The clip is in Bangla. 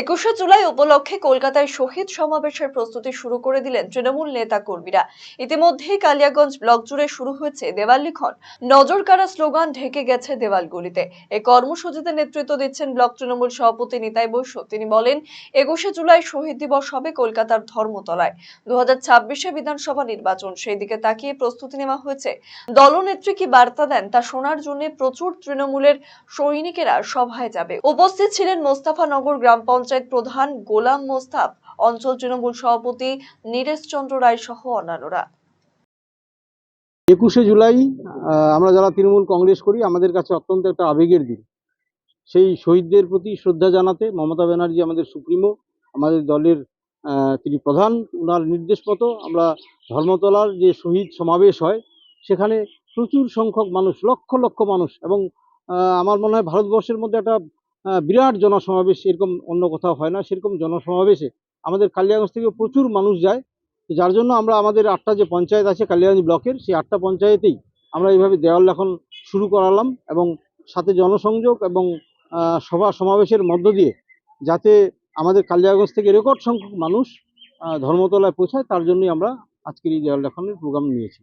একুশে জুলাই উপলক্ষে কলকাতায় শহীদ সমাবেশের প্রস্তুতি শুরু করে দিলেন তৃণমূল নেতা কর্মীরা ইতিমধ্যেই কালিয়াগঞ্জ ব্লক জুড়ে শুরু হয়েছে দেওয়াল লিখন। নজর কাড়া স্লোগান ঢেকে গেছে দেওয়ালগুলিতে। এই কর্মসূচিতে নেতৃত্ব দিচ্ছেন ব্লক তৃণমূল সভাপতি নিতাই বসু। তিনি বলেন, একুশে জুলাই শহীদ দিবস হবে কলকাতার ধর্মতলায়। দু হাজার বিধানসভা নির্বাচন, সেই দিকে তাকিয়ে প্রস্তুতি নেওয়া হয়েছে। দলনেত্রী কি বার্তা দেন তা শোনার জন্য প্রচুর তৃণমূলের সৈনিকেরা সভায় যাবে। উপস্থিত ছিলেন মোস্তাফানগর গ্রাম পঞ্চায়েত প্রধান গোলাম মোস্তাফ, অঞ্চল তৃণমূল সভাপতি নীরেশ চন্দ্র রায় সহ অন্যান্যরা। একুশে জুলাই আমরা যারা তৃণমূল কংগ্রেস করি, আমাদের কাছে অত্যন্ত একটা আবেগের দিন। সেই শহীদদের প্রতি শ্রদ্ধা জানাতে মমতা ব্যানার্জি আমাদের সুপ্রিমো, আমাদের দলের তিনি প্রধান ওনার নির্দেশ মতো আমরা ধর্মতলার যে শহীদ সমাবেশ হয়, সেখানে প্রচুর সংখ্যক মানুষ, লক্ষ লক্ষ মানুষ এবং আমার মনে হয় ভারতবর্ষের মধ্যে একটা বিরাট জনসমাবেশ এরকম অন্য কোথাও হয় না, সেরকম জনসমাবেশে আমাদের কালিয়াগঞ্জ থেকে প্রচুর মানুষ যায়। তো যার জন্য আমরা আমাদের আটটা যে পঞ্চায়েত আছে কালিয়াগঞ্জ ব্লকের, সেই আটটা পঞ্চায়েতেই আমরা এইভাবে দেওয়াল লেখন শুরু করালাম এবং সাথে জনসংযোগ এবং সভা সমাবেশের মধ্য দিয়ে যাতে আমাদের কালিয়াগঞ্জ থেকে রেকর্ড সংখ্যক মানুষ ধর্মতলায় পৌঁছায়, তার জন্যই আমরা আজকের এই দেওয়াল লেখনের প্রোগ্রাম নিয়েছি।